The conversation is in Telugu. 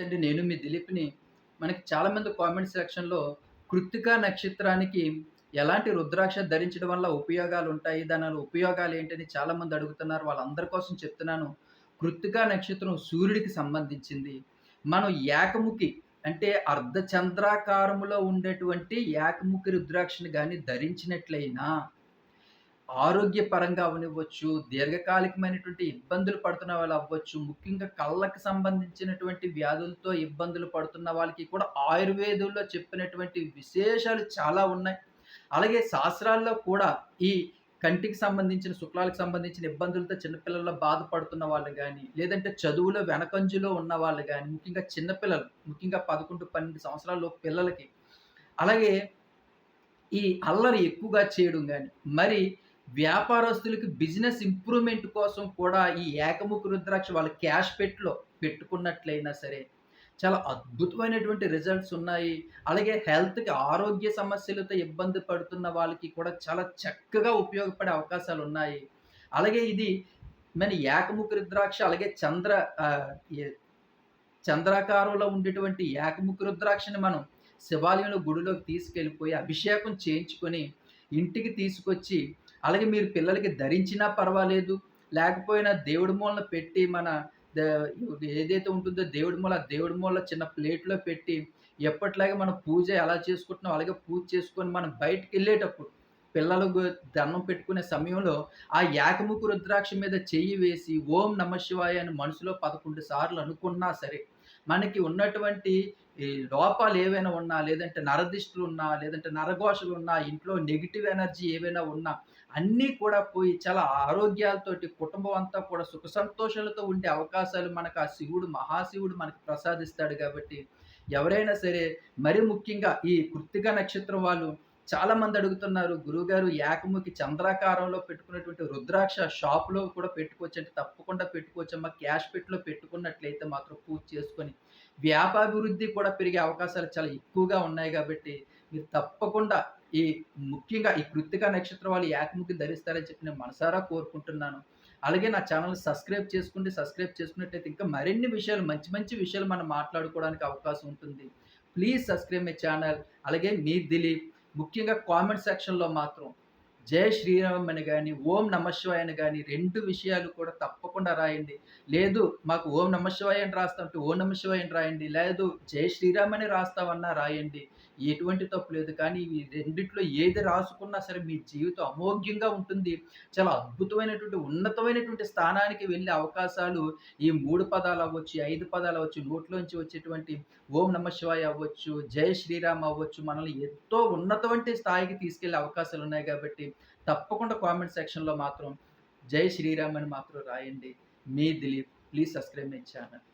నమస్తే అండి. నేను మీ దిలీప్‌ని. మనకి చాలామంది కామెంట్ సెక్షన్‌లో కృత్తికా నక్షత్రానికి ఎలాంటి రుద్రాక్ష ధరించడం వల్ల ఉపయోగాలు ఉంటాయి దాని ఉపయోగాలు ఏంటని చాలామంది అడుగుతున్నారు. వాళ్ళందరి కోసం చెప్తున్నాను. కృత్తికా నక్షత్రం సూర్యుడికి సంబంధించింది. మనం ఏకముఖి అంటే అర్ధచంద్రాకారములో ఉండేటువంటి ఏకముఖి రుద్రాక్షని కానీ ధరించినట్లయినా ఆరోగ్యపరంగా అవనివ్వచ్చు, దీర్ఘకాలికమైనటువంటి ఇబ్బందులు పడుతున్న వాళ్ళు అవ్వచ్చు, ముఖ్యంగా కళ్ళకి సంబంధించినటువంటి వ్యాధులతో ఇబ్బందులు పడుతున్న వాళ్ళకి కూడా ఆయుర్వేదంలో చెప్పినటువంటి విశేషాలు చాలా ఉన్నాయి. అలాగే శాస్త్రాల్లో కూడా ఈ కంటికి సంబంధించిన, శుక్లాలకు సంబంధించిన ఇబ్బందులతో చిన్నపిల్లల్లో బాధపడుతున్న వాళ్ళు కానీ లేదంటే చదువులో వెనకంజులో ఉన్న వాళ్ళు కానీ ముఖ్యంగా చిన్నపిల్లలు ముఖ్యంగా పదకొండు పన్నెండు సంవత్సరాల్లో పిల్లలకి, అలాగే ఈ అల్లరి ఎక్కువగా చేయడం కానీ మరి వ్యాపారస్తులకి బిజినెస్ ఇంప్రూవ్‌మెంట్ కోసం కూడా ఈ ఏకముఖ రుద్రాక్ష వాళ్ళ క్యాష్ పెట్‌లో పెట్టుకున్నట్లయినా సరే, చాలా అద్భుతమైనటువంటి రిజల్ట్స్ ఉన్నాయి. అలాగే హెల్త్‌కి ఆరోగ్య సమస్యలతో ఇబ్బంది పడుతున్న వాళ్ళకి కూడా చాలా చక్కగా ఉపయోగపడే అవకాశాలు ఉన్నాయి అలాగే ఇది మన ఏకముఖ రుద్రాక్ష అలాగే చంద్ర చంద్రాకారంలో ఉండేటువంటి ఏకముఖ రుద్రాక్షని మనం శివాలయంలో గుడిలోకి తీసుకెళ్ళిపోయి అభిషేకం చేయించుకొని ఇంటికి తీసుకొచ్చి అలాగే మీరు పిల్లలకి ధరించినా పర్వాలేదు. లేకపోయినా దేవుడి మూలన పెట్టి మన ఏదైతే ఉంటుందో దేవుడి మూల, దేవుడి మూల చిన్న ప్లేట్‌లో పెట్టి ఎప్పట్లాగే మనం పూజ ఎలా చేసుకుంటున్నామో అలాగే పూజ చేసుకొని మనం బయటికెళ్ళేటప్పుడు పిల్లలు పిల్లలకు దండం పెట్టుకునే సమయంలో ఆ ఏకముఖి రుద్రాక్ష మీద చెయ్యి వేసి ఓం నమఃశివాయ అని మనసులో 11 సార్లు అనుకున్నా సరే, మనకి ఉన్నటువంటి ఈ లోపాలు ఏవైనా ఉన్నా, లేదంటే నరదిష్టులు ఉన్నా లేదంటే నరఘోషలున్నా, ఇంట్లో నెగిటివ్ ఎనర్జీ ఏవైనా ఉన్నా, అన్నీ కూడా పోయి చాలా ఆరోగ్యాలతోటి కుటుంబం అంతా కూడా సుఖ సంతోషాలతో ఉండే అవకాశాలు మనకు ఆ శివుడు, మహాశివుడు మనకు ప్రసాదిస్తాడు కాబట్టి, ఎవరైనా సరే మరి ముఖ్యంగా ఈ కృత్తిక నక్షత్రం వాళ్ళు చాలా మంది అడుగుతున్నారు, గురుగారు యాకముఖి చంద్రాకారంలో పెట్టుకున్నటువంటి రుద్రాక్ష షాప్‌లో కూడా పెట్టుకోవచ్చు అంటే తప్పకుండా పెట్టుకోవచ్చమ్మా. క్యాష్ పెట్‌లో పెట్టుకున్నట్లయితే మాత్రం పూజ చేసుకొని, వ్యాపాభివృద్ధి కూడా పెరిగే అవకాశాలు చాలా ఎక్కువగా ఉన్నాయి కాబట్టి మీరు తప్పకుండా ఈ ముఖ్యంగా ఈ కృత్తిక నక్షత్రం వాళ్ళు యాకముఖి ధరిస్తారని చెప్పి నేను మనసారా కోరుకుంటున్నాను. అలాగే నా ఛానల్ సబ్స్క్రైబ్ చేసుకుంటే సబ్స్క్రైబ్ చేసుకున్నట్టయితే ఇంకా మరిన్ని విషయాలు మంచి మంచి విషయాలు మనం మాట్లాడుకోవడానికి అవకాశం ఉంటుంది. Please subscribe my channel. అలాగే మీ దిలీప్. ముఖ్యంగా కామెంట్ సెక్షన్‌లో మాత్రం జై శ్రీరామ్ అని కానీ ఓం నమశివాయ అని కానీ రెండు విషయాలు కూడా తప్ప తప్పకుండా రాయండి. లేదు మాకు ఓం నమఃశివాయ అని రాస్తామంటే ఓం నమఃశివాయ అని రాయండి. లేదు జై శ్రీరామ్ అని రాస్తామన్నా రాయండి. ఎటువంటి తప్పు లేదు. కానీ ఈ రెండిట్లో ఏది రాసుకున్నా సరే మీ జీవితం అమోఘ్యంగా ఉంటుంది. చాలా అద్భుతమైనటువంటి, ఉన్నతమైనటువంటి స్థానానికి వెళ్ళే అవకాశాలు ఈ మూడు పదాలు అవ్వచ్చు, ఐదు పదాలు అవ్వచ్చు, నోట్లోంచి వచ్చేటువంటి ఓం నమఃశివాయ అవ్వచ్చు, జై శ్రీరామ్ అవ్వచ్చు, మనల్ని ఎంతో ఉన్నతమైన స్థాయికి తీసుకెళ్ళే అవకాశాలు ఉన్నాయి కాబట్టి, తప్పకుండా కామెంట్ సెక్షన్‌లో మాత్రం జై శ్రీరామ్ అని మాత్రం రాయండి. మీ Dileep. Please subscribe my channel.